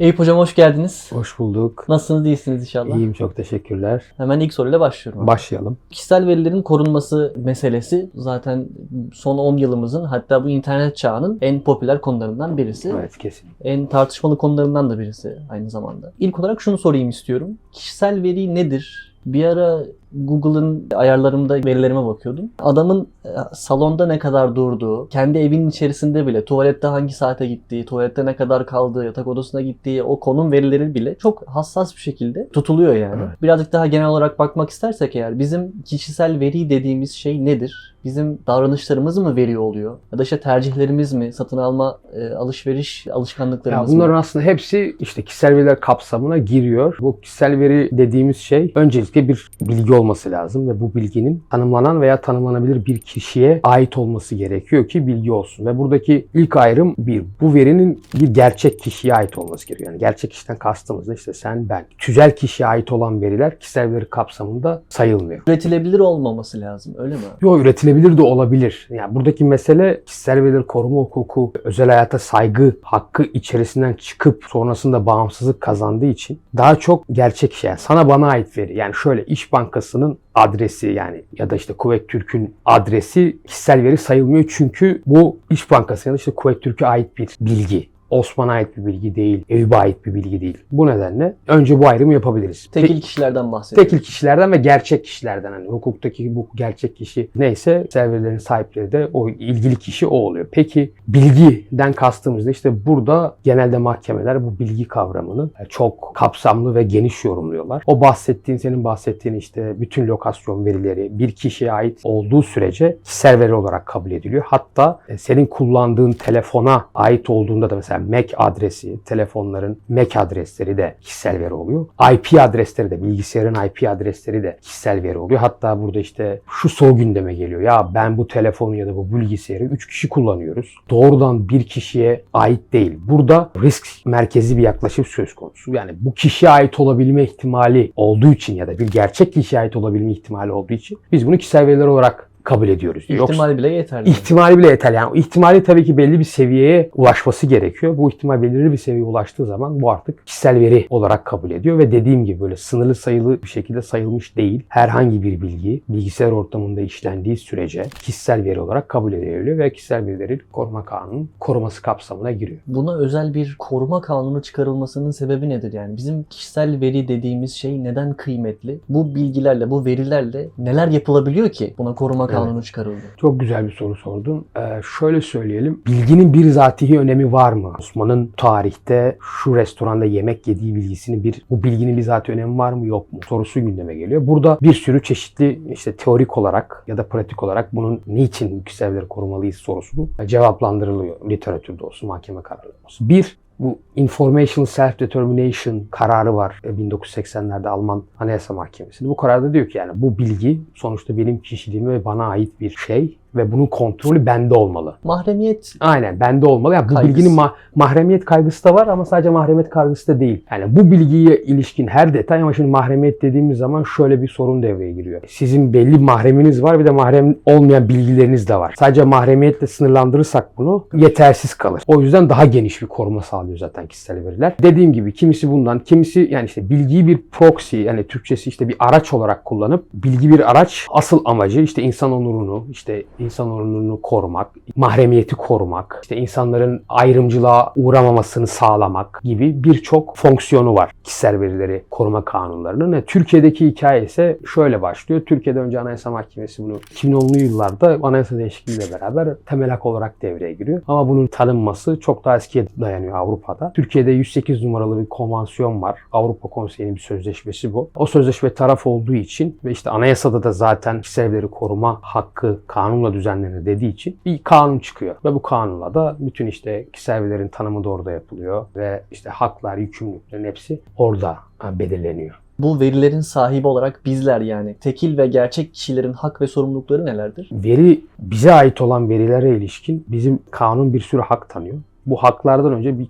Eyüp Hocam hoş geldiniz. Hoş bulduk. Nasılsınız, iyisiniz inşallah? İyiyim çok teşekkürler. Hemen ilk soruyla başlıyorum. Başlayalım. Kişisel verilerin korunması meselesi zaten son 10 yılımızın hatta bu internet çağının en popüler konularından birisi. Evet kesin. En tartışmalı konularından da birisi aynı zamanda. İlk olarak şunu sorayım istiyorum. Kişisel veri nedir? Bir ara Google'ın ayarlarımda verilerime bakıyordum. Adamın e, salonda ne kadar durduğu, kendi evinin içerisinde bile tuvalette hangi saate gittiği, tuvalette ne kadar kaldığı, yatak odasına gittiği o konum verileri bile çok hassas bir şekilde tutuluyor yani. Evet. Birazcık daha genel olarak bakmak istersek eğer bizim kişisel veri dediğimiz şey nedir? Bizim davranışlarımız mı veri oluyor? Ya da işte tercihlerimiz mi? Satın alma, e, alışveriş Ya alışkanlıklarımız bunların mı? aslında hepsi işte kişisel veriler kapsamına giriyor. Bu kişisel veri dediğimiz şey öncelikle bir bilgi olması lazım ve bu bilginin tanımlanan veya tanımlanabilir bir kişiye ait olması gerekiyor ki bilgi olsun. Ve buradaki ilk ayrım bir. Bu verinin bir gerçek kişiye ait olması gerekiyor. Yani gerçek kişiden kastımız da işte sen ben. Tüzel kişiye ait olan veriler kişisel veri kapsamında sayılmıyor. Üretilebilir olmaması lazım öyle mi? Yo üretilebilir de olabilir. Yani buradaki mesele kişisel verileri koruma hukuku, özel hayata saygı hakkı içerisinden çıkıp sonrasında bağımsızlık kazandığı için daha çok gerçek şey. Yani sana bana ait veri. Yani şöyle İş Bankası'nın adresi yani ya da işte Kuvvet Türk'ün adresi kişisel veri sayılmıyor çünkü bu İş Bankası ya da işte Kuvvet Türk'e ait bir bilgi. Osman'a ait bir bilgi değil, Eyüp'e ait bir bilgi değil. Bu nedenle önce bu ayrımı yapabiliriz. Tekil kişilerden bahsediyoruz. Tekil kişilerden ve gerçek kişilerden hani hukuktaki bu gerçek kişi neyse serverlerin sahipleri de o ilgili kişi o oluyor. Peki bilgiden kastımız da işte burada genelde mahkemeler bu bilgi kavramını çok kapsamlı ve geniş yorumluyorlar. O bahsettiğin senin bahsettiğin işte bütün lokasyon verileri bir kişiye ait olduğu sürece kişisel veri olarak kabul ediliyor. Hatta e, senin kullandığın telefona ait olduğunda da mesela MAC adresi, telefonların MAC adresleri de kişisel veri oluyor. IP adresleri de, bilgisayarın IP adresleri de kişisel veri oluyor. Hatta burada işte şu soru gündeme geliyor. Ya ben bu telefonu ya da bu bilgisayarı 3 kişi kullanıyoruz. Doğrudan bir kişiye ait değil. Burada risk merkezi bir yaklaşım söz konusu. Yani bu kişiye ait olabilme ihtimali olduğu için ya da bir gerçek kişiye ait olabilme ihtimali olduğu için biz bunu kişisel veriler olarak kabul ediyoruz. Yoksa- İhtimal bile yeterli. İhtimali bile yeterli. Yani ihtimali tabii ki belli bir seviyeye ulaşması gerekiyor. Bu ihtimal belirli bir seviyeye ulaştığı zaman bu artık kişisel veri olarak kabul ediyor ve dediğim gibi böyle sınırlı sayılı bir şekilde sayılmış değil. Herhangi bir bilgi bilgisayar ortamında işlendiği sürece kişisel veri olarak kabul ediliyor ve kişisel verileri koruma kanunu koruması kapsamına giriyor. Buna özel bir koruma kanunu çıkarılmasının sebebi nedir yani? Bizim kişisel veri dediğimiz şey neden kıymetli? Bu bilgilerle, bu verilerle neler yapılabiliyor ki buna koruma kanunu çıkarıldı? Çok güzel bir soru sordun. Ee, şöyle söyleyelim. Bilginin bir zatihi önemi var mı? Osman'ın tarihte şu restoranda yemek yediği bilgisinin bir bu bilginin bir zatihi önemi var mı yok mu? Sorusu gündeme geliyor. Burada bir sürü çeşitli işte teorik olarak ya da pratik olarak bunun niçin veri korumalıyız sorusu cevaplandırılıyor. Literatürde olsun, mahkeme kararları olsun. Bir, bu Informational Self-Determination kararı var e, 1980'lerde Alman Anayasa Mahkemesi'nde. Bu kararda diyor ki yani bu bilgi sonuçta benim kişiliğime ve bana ait bir şey ve bunun kontrolü bende olmalı. Mahremiyet Aynen bende olmalı. Yani bu Kaygısı. bilginin ma- mahremiyet kaygısı da var ama sadece mahremiyet kaygısı da değil. Yani bu bilgiye ilişkin her detay ama şimdi mahremiyet dediğimiz zaman şöyle bir sorun devreye giriyor. Sizin belli mahreminiz var bir de mahrem olmayan bilgileriniz de var. Sadece mahremiyetle sınırlandırırsak bunu yetersiz kalır. O yüzden daha geniş bir koruma sağlıyor zaten kişisel veriler. Dediğim gibi kimisi bundan, kimisi yani işte bilgiyi bir proxy yani Türkçesi işte bir araç olarak kullanıp bilgi bir araç asıl amacı işte insan onurunu, işte insan onurunu korumak, mahremiyeti korumak, işte insanların ayrımcılığa uğramamasını sağlamak gibi birçok fonksiyonu var kişisel verileri koruma kanunlarının. E, Türkiye'deki hikaye ise şöyle başlıyor. Türkiye'de önce Anayasa Mahkemesi bunu 2010'lu yıllarda anayasa değişikliğiyle beraber temel hak olarak devreye giriyor. Ama bunun tanınması çok daha eskiye dayanıyor Avrupa'da. Türkiye'de 108 numaralı bir konvansiyon var. Avrupa Konseyi'nin bir sözleşmesi bu. O sözleşme taraf olduğu için ve işte anayasada da zaten kişisel veri koruma hakkı kanunla düzenlenir dediği için bir kanun çıkıyor. Ve bu kanunla da bütün işte kişisel verilerin tanımı da orada yapılıyor ve işte haklar, yükümlülüklerin hepsi orada ha, belirleniyor. bu verilerin sahibi olarak bizler yani tekil ve gerçek kişilerin hak ve sorumlulukları nelerdir? Veri bize ait olan verilere ilişkin bizim kanun bir sürü hak tanıyor. Bu haklardan önce bir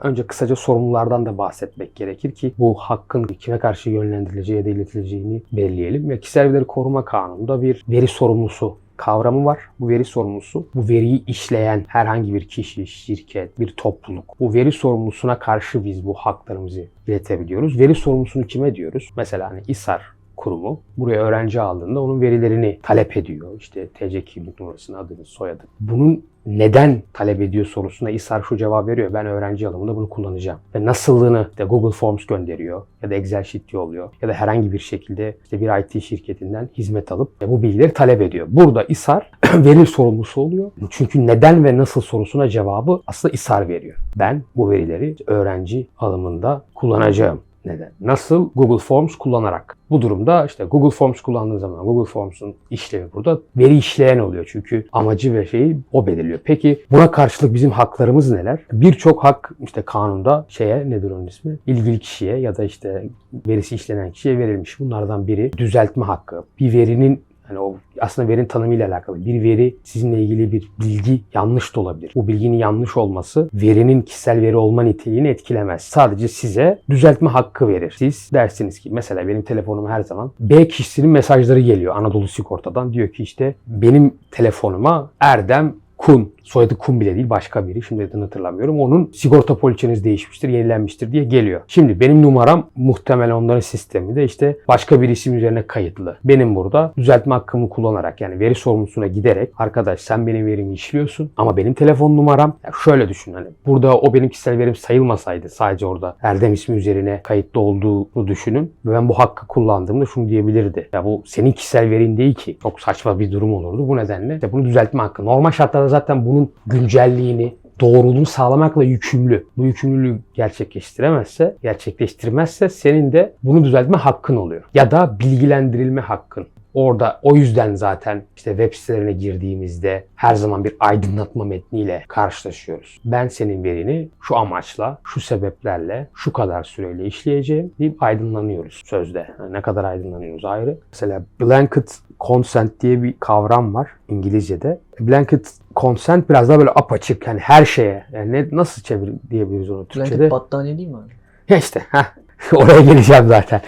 önce kısaca sorumlulardan da bahsetmek gerekir ki bu hakkın kime karşı yönlendirileceği ya da iletileceğini belirleyelim. Ve kişisel verileri koruma kanununda bir veri sorumlusu kavramı var. Bu veri sorumlusu. Bu veriyi işleyen herhangi bir kişi, şirket, bir topluluk. Bu veri sorumlusuna karşı biz bu haklarımızı iletebiliyoruz. Veri sorumlusunu kime diyoruz? Mesela hani İSAR kurumu buraya öğrenci aldığında onun verilerini talep ediyor. İşte TC kimlik numarasını, adını, soyadını. Bunun neden talep ediyor sorusuna İSAR şu cevap veriyor. Ben öğrenci alımında bunu kullanacağım. Ve nasıllığını de Google Forms gönderiyor ya da Excel Sheet yolluyor ya da herhangi bir şekilde işte bir IT şirketinden hizmet alıp bu bilgileri talep ediyor. Burada İSAR veri sorumlusu oluyor. Çünkü neden ve nasıl sorusuna cevabı aslında İSAR veriyor. Ben bu verileri öğrenci alımında kullanacağım. Neden? Nasıl? Google Forms kullanarak. Bu durumda işte Google Forms kullandığın zaman Google Forms'un işlevi burada veri işleyen oluyor. Çünkü amacı ve şeyi o belirliyor. Peki buna karşılık bizim haklarımız neler? Birçok hak işte kanunda şeye nedir onun ismi? İlgili kişiye ya da işte verisi işlenen kişiye verilmiş. Bunlardan biri düzeltme hakkı. Bir verinin Hani o aslında verinin tanımıyla alakalı. Bir veri sizinle ilgili bir bilgi yanlış da olabilir. Bu bilginin yanlış olması verinin kişisel veri olma niteliğini etkilemez. Sadece size düzeltme hakkı verir. Siz dersiniz ki mesela benim telefonum her zaman B kişisinin mesajları geliyor Anadolu Sigorta'dan. Diyor ki işte benim telefonuma Erdem Kun, soyadı Kun bile değil başka biri şimdi adını hatırlamıyorum. Onun sigorta poliçeniz değişmiştir, yenilenmiştir diye geliyor. Şimdi benim numaram muhtemelen onların sisteminde işte başka bir isim üzerine kayıtlı. Benim burada düzeltme hakkımı kullanarak yani veri sorumlusuna giderek arkadaş sen benim verimi işliyorsun ama benim telefon numaram ya şöyle düşün hani burada o benim kişisel verim sayılmasaydı sadece orada Erdem ismi üzerine kayıtlı olduğunu düşünün ben bu hakkı kullandığımda şunu diyebilirdi. Ya bu senin kişisel verin değil ki. Çok saçma bir durum olurdu. Bu nedenle işte bunu düzeltme hakkı. Normal şartlarda zaten bunun güncelliğini, doğruluğunu sağlamakla yükümlü. Bu yükümlülüğü gerçekleştiremezse, gerçekleştirmezse senin de bunu düzeltme hakkın oluyor. Ya da bilgilendirilme hakkın. Orada o yüzden zaten işte web sitelerine girdiğimizde her zaman bir aydınlatma metniyle karşılaşıyoruz. Ben senin verini şu amaçla, şu sebeplerle, şu kadar süreyle işleyeceğim deyip aydınlanıyoruz sözde. Yani ne kadar aydınlanıyoruz ayrı. Mesela blanket consent diye bir kavram var İngilizce'de. Blanket consent biraz daha böyle apaçık yani her şeye. Yani ne, nasıl çevir diyebiliriz onu Türkçe'de? Blanket battaniye değil mi abi? Ya işte heh. Oraya geleceğim zaten.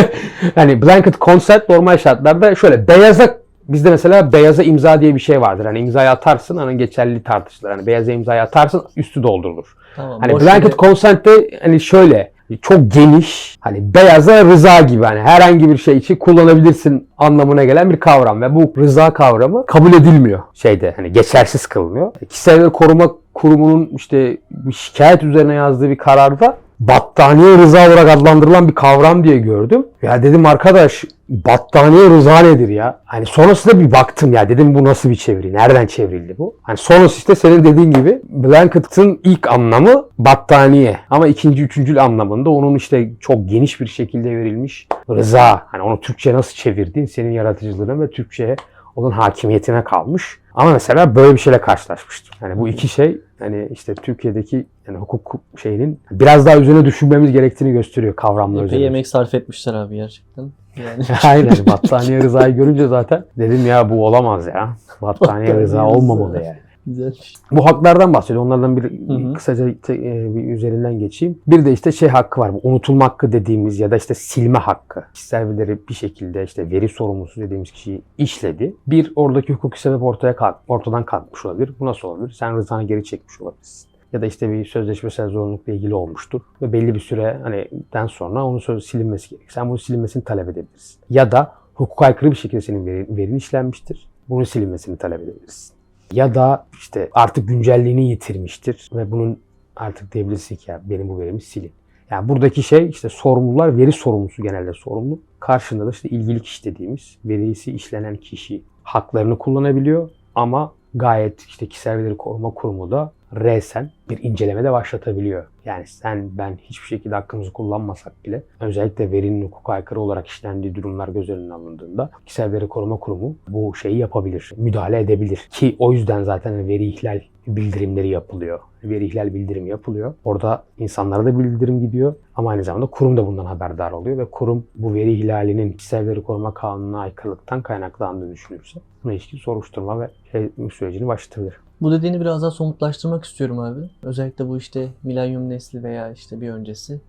hani blanket consent normal şartlarda şöyle beyaza bizde mesela beyaza imza diye bir şey vardır. Hani imzayı atarsın onun geçerliliği tartışılır. Hani beyaza imzayı atarsın üstü doldurulur. Tamam. Hani blanket yere- consent de hani şöyle çok geniş hani beyaza rıza gibi hani herhangi bir şey için kullanabilirsin anlamına gelen bir kavram ve bu rıza kavramı kabul edilmiyor şeyde hani geçersiz kılınıyor. Kişisel Koruma Kurumu'nun işte şikayet üzerine yazdığı bir kararda battaniye rıza olarak adlandırılan bir kavram diye gördüm. Ya dedim arkadaş battaniye rıza nedir ya? Hani sonrasında bir baktım ya dedim bu nasıl bir çeviri? Nereden çevrildi bu? Hani sonrası işte senin dediğin gibi blanket'ın ilk anlamı battaniye. Ama ikinci, üçüncü anlamında onun işte çok geniş bir şekilde verilmiş rıza. Hani onu Türkçe nasıl çevirdiğin senin yaratıcılığına ve Türkçe'ye olan hakimiyetine kalmış. Ama mesela böyle bir şeyle karşılaşmıştım. Yani bu iki şey hani işte Türkiye'deki yani hukuk şeyinin biraz daha üzerine düşünmemiz gerektiğini gösteriyor kavramlar üzerine. yemek sarf etmişler abi gerçekten. Yani Aynen battaniye rızayı görünce zaten dedim ya bu olamaz ya. Battaniye rıza olmamalı yani. Güzelmiş. Bu haklardan bahsediyor. Onlardan bir Hı hı. kısaca te- e, bir üzerinden geçeyim. Bir de işte şey hakkı var. Bu unutulma hakkı dediğimiz ya da işte silme hakkı. Kişisel verileri bir şekilde işte veri sorumlusu dediğimiz kişiyi işledi. Bir oradaki hukuki sebep ortaya kalk, ortadan kalkmış olabilir. Bu nasıl olabilir? Sen rızanı geri çekmiş olabilirsin. Ya da işte bir sözleşmesel zorunlulukla ilgili olmuştur. Ve belli bir süre hani den sonra onun söz silinmesi gerek. Sen bunun silinmesini talep edebilirsin. Ya da hukuka aykırı bir şekilde senin verin, verin işlenmiştir. Bunun silinmesini talep edebilirsin. Ya da işte artık güncelliğini yitirmiştir ve bunun artık diyebilirsin ki ya benim bu verimi silin. Yani buradaki şey işte sorumlular veri sorumlusu genelde sorumlu. Karşında da işte ilgili kişi dediğimiz verisi işlenen kişi haklarını kullanabiliyor ama gayet işte kişisel verileri koruma kurumu da resen bir inceleme de başlatabiliyor. Yani sen ben hiçbir şekilde hakkımızı kullanmasak bile özellikle verinin hukuka aykırı olarak işlendiği durumlar göz önüne alındığında kişisel veri koruma kurumu bu şeyi yapabilir, müdahale edebilir. Ki o yüzden zaten hani veri ihlal bildirimleri yapılıyor. Veri ihlal bildirimi yapılıyor. Orada insanlara da bildirim gidiyor ama aynı zamanda kurum da bundan haberdar oluyor ve kurum bu veri ihlalinin kişisel veri koruma kanununa aykırılıktan kaynaklandığını düşünürse buna ilişkin soruşturma ve şey, sürecini başlatabilir. Bu dediğini biraz daha somutlaştırmak istiyorum abi. Özellikle bu işte milenyum nesli veya işte bir öncesi.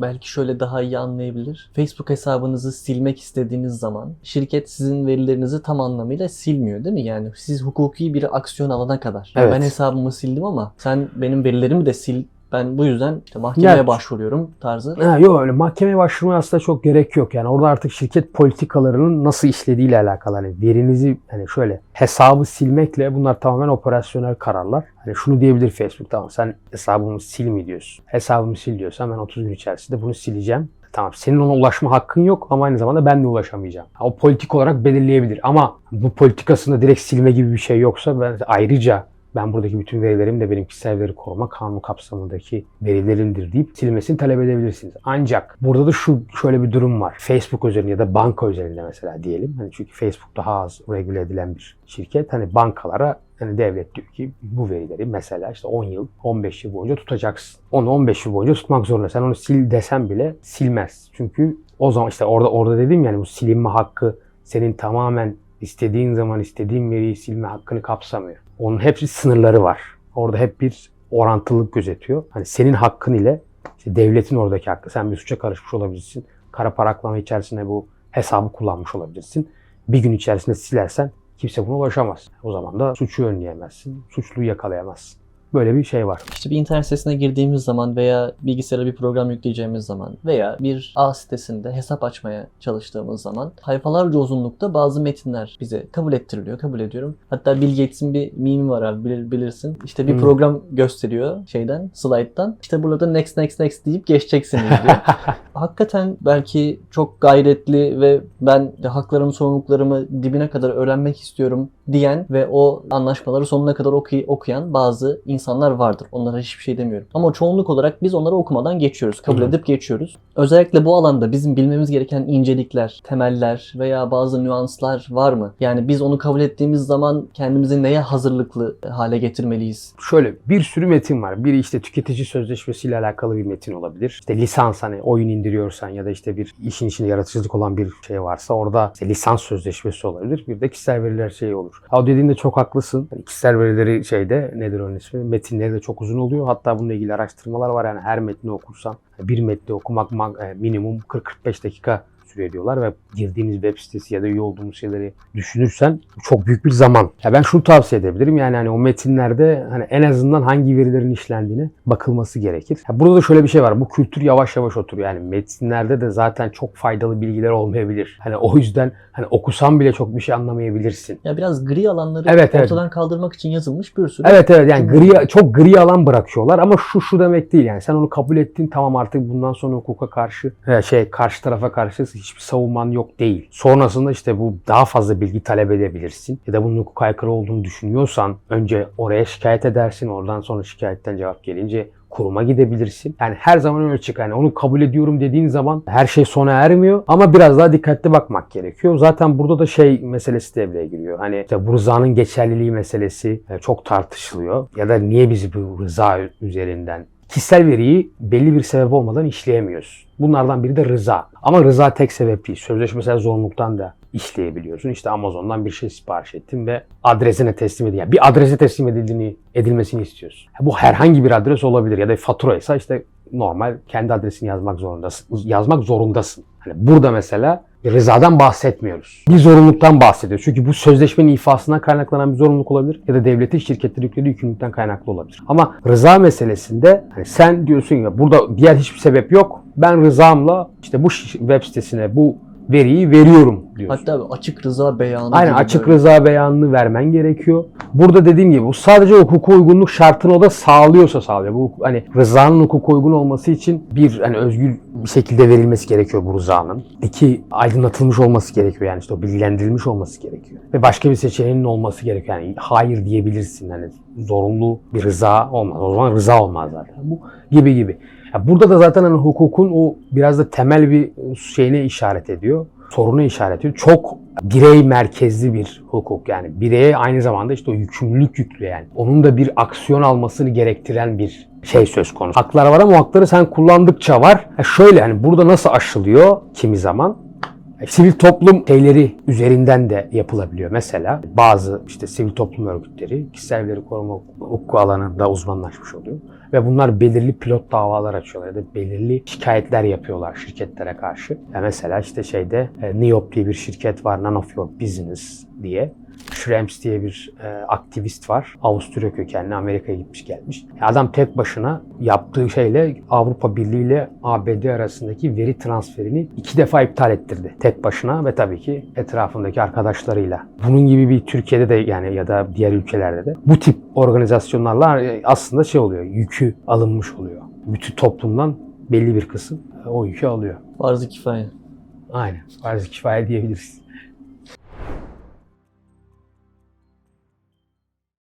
belki şöyle daha iyi anlayabilir. Facebook hesabınızı silmek istediğiniz zaman şirket sizin verilerinizi tam anlamıyla silmiyor değil mi? Yani siz hukuki bir aksiyon alana kadar. Evet. Ben hesabımı sildim ama sen benim verilerimi de sil. Ben bu yüzden işte mahkemeye Ya- başvuruyorum tarzı. Ha, yok öyle mahkemeye başvurmaya aslında çok gerek yok. Yani orada artık şirket politikalarının nasıl işlediğiyle alakalı. Hani verinizi hani şöyle hesabı silmekle bunlar tamamen operasyonel kararlar. Hani şunu diyebilir Facebook tamam sen hesabımı sil mi diyorsun. Hesabımı sil diyorsan ben 30 gün içerisinde bunu sileceğim. Tamam senin ona ulaşma hakkın yok ama aynı zamanda ben de ulaşamayacağım. O politik olarak belirleyebilir ama bu politikasında direkt silme gibi bir şey yoksa ben ayrıca ben buradaki bütün verilerim de benim kişisel veri koruma kanunu kapsamındaki verilerimdir deyip silmesini talep edebilirsiniz. Ancak burada da şu şöyle bir durum var. Facebook özelinde ya da banka özelinde mesela diyelim. Hani çünkü Facebook daha az regüle edilen bir şirket. Hani bankalara hani devlet diyor ki bu verileri mesela işte 10 yıl, 15 yıl boyunca tutacaksın. Onu 15 yıl boyunca tutmak zorunda. Sen onu sil desen bile silmez. Çünkü o zaman işte orada orada dedim yani bu silinme hakkı senin tamamen istediğin zaman istediğin veriyi silme hakkını kapsamıyor. Onun hepsi sınırları var. Orada hep bir orantılılık gözetiyor. Hani senin hakkın ile işte devletin oradaki hakkı. Sen bir suça karışmış olabilirsin. Kara para aklama içerisinde bu hesabı kullanmış olabilirsin. Bir gün içerisinde silersen kimse buna ulaşamaz. O zaman da suçu önleyemezsin. Suçluyu yakalayamazsın. Böyle bir şey var. İşte bir internet sitesine girdiğimiz zaman veya bilgisayara bir program yükleyeceğimiz zaman veya bir A sitesinde hesap açmaya çalıştığımız zaman sayfalarca uzunlukta bazı metinler bize kabul ettiriliyor. Kabul ediyorum. Hatta Bill Gates'in bir mimi var abi bilir, bilirsin. İşte bir Hmm. program gösteriyor şeyden, slide'dan. İşte burada next next next deyip geçeceksiniz diyor. Hakikaten belki çok gayretli ve ben haklarımı, sorumluluklarımı dibine kadar öğrenmek istiyorum diyen ve o anlaşmaları sonuna kadar okuy- okuyan bazı insanlar vardır. Onlara hiçbir şey demiyorum. Ama çoğunluk olarak biz onları okumadan geçiyoruz. Kabul hı. edip geçiyoruz. Özellikle bu alanda bizim bilmemiz gereken incelikler, temeller veya bazı nüanslar var mı? Yani biz onu kabul ettiğimiz zaman kendimizi neye hazırlıklı hale getirmeliyiz? Şöyle bir sürü metin var. Biri işte tüketici sözleşmesiyle alakalı bir metin olabilir. İşte lisans hani oyun indiriyorsan ya da işte bir işin içinde yaratıcılık olan bir şey varsa orada işte lisans sözleşmesi olabilir. Bir de kişisel veriler şeyi olur. Ha, dediğinde çok haklısın. Hani kişisel verileri şeyde nedir onun ismi? Metinleri de çok uzun oluyor. Hatta bununla ilgili araştırmalar var. Yani her metni okursan bir metni okumak ma- e, minimum 40-45 dakika sürüyor diyorlar ve girdiğimiz web sitesi ya da üye olduğumuz şeyleri düşünürsen çok büyük bir zaman. Ya ben şunu tavsiye edebilirim yani hani o metinlerde hani en azından hangi verilerin işlendiğine bakılması gerekir. Ya burada da şöyle bir şey var. Bu kültür yavaş yavaş oturuyor. Yani metinlerde de zaten çok faydalı bilgiler olmayabilir. Hani o yüzden hani okusan bile çok bir şey anlamayabilirsin. Ya biraz gri alanları Evet, evet. ortadan kaldırmak için yazılmış bir sürü Evet evet yani gri, çok gri alan bırakıyorlar ama şu şu demek değil yani sen onu kabul ettin tamam artık bundan sonra hukuka karşı e, şey karşı tarafa karşı hiçbir savunman yok değil. Sonrasında işte bu daha fazla bilgi talep edebilirsin ya da bunun hukuka aykırı olduğunu düşünüyorsan önce oraya şikayet edersin oradan sonra şikayetten cevap gelince kuruma gidebilirsin. Yani her zaman öyle çık. Yani onu kabul ediyorum dediğin zaman her şey sona ermiyor ama biraz daha dikkatli bakmak gerekiyor. Zaten burada da şey meselesi devreye giriyor. Hani işte bu rızanın geçerliliği meselesi e, çok tartışılıyor. Ya da niye biz bu rıza üzerinden kişisel veriyi belli bir sebep olmadan işleyemiyoruz. Bunlardan biri de rıza. Ama rıza tek sebep değil. Sözleşmesel zorunluluktan da işleyebiliyorsun. İşte Amazon'dan bir şey sipariş ettin ve adresine teslim edin. Yani bir adrese teslim edildiğini, edilmesini istiyorsun. Bu herhangi bir adres olabilir ya da faturaysa işte normal kendi adresini yazmak zorundasın. Yazmak zorundasın. Hani burada mesela bir rızadan bahsetmiyoruz. Bir zorunluluktan bahsediyoruz. Çünkü bu sözleşmenin ifasından kaynaklanan bir zorunluluk olabilir ya da devletin şirketlere yüklediği yükümlülükten kaynaklı olabilir. Ama rıza meselesinde hani sen diyorsun ya burada diğer hiçbir sebep yok. Ben rızamla işte bu web sitesine bu veriyi veriyorum diyorsun. Hatta açık rıza beyanı Aynen açık böyle. rıza beyanını vermen gerekiyor. Burada dediğim gibi bu sadece hukuka uygunluk şartını o da sağlıyorsa sağlıyor. Bu hani rızanın hukuka uygun olması için bir hani özgür bir şekilde verilmesi gerekiyor bu rızanın. İki aydınlatılmış olması gerekiyor yani işte o bilgilendirilmiş olması gerekiyor. Ve başka bir seçeneğinin olması gerekiyor. Yani hayır diyebilirsin hani zorunlu bir rıza olmaz. O zaman rıza olmaz zaten. Bu gibi gibi. Ya burada da zaten hani hukukun o biraz da temel bir şeyine işaret ediyor sorunu işaret ediyor. Çok birey merkezli bir hukuk yani bireye aynı zamanda işte o yükümlülük yüklü yani. Onun da bir aksiyon almasını gerektiren bir şey söz konusu. Haklar var ama o hakları sen kullandıkça var. Ha şöyle hani burada nasıl aşılıyor kimi zaman? E, Sivil toplum şeyleri üzerinden de yapılabiliyor. Mesela bazı işte sivil toplum örgütleri kişisel veri koruma hukuku alanında uzmanlaşmış oluyor. Ve bunlar belirli pilot davalar açıyorlar ya da belirli şikayetler yapıyorlar şirketlere karşı. Ya mesela işte şeyde e, NIOP diye bir şirket var, None of Your Business diye. Schrems diye bir e, aktivist var. Avusturya kökenli Amerika'ya gitmiş gelmiş. Adam tek başına yaptığı şeyle Avrupa Birliği ile ABD arasındaki veri transferini iki defa iptal ettirdi. Tek başına ve tabii ki etrafındaki arkadaşlarıyla. Bunun gibi bir Türkiye'de de yani ya da diğer ülkelerde de bu tip organizasyonlarla e, aslında şey oluyor, yükü alınmış oluyor. Bütün toplumdan belli bir kısım e, o yükü alıyor. Farz-ı kifaye. Aynen. Farz-ı kifaye diyebiliriz.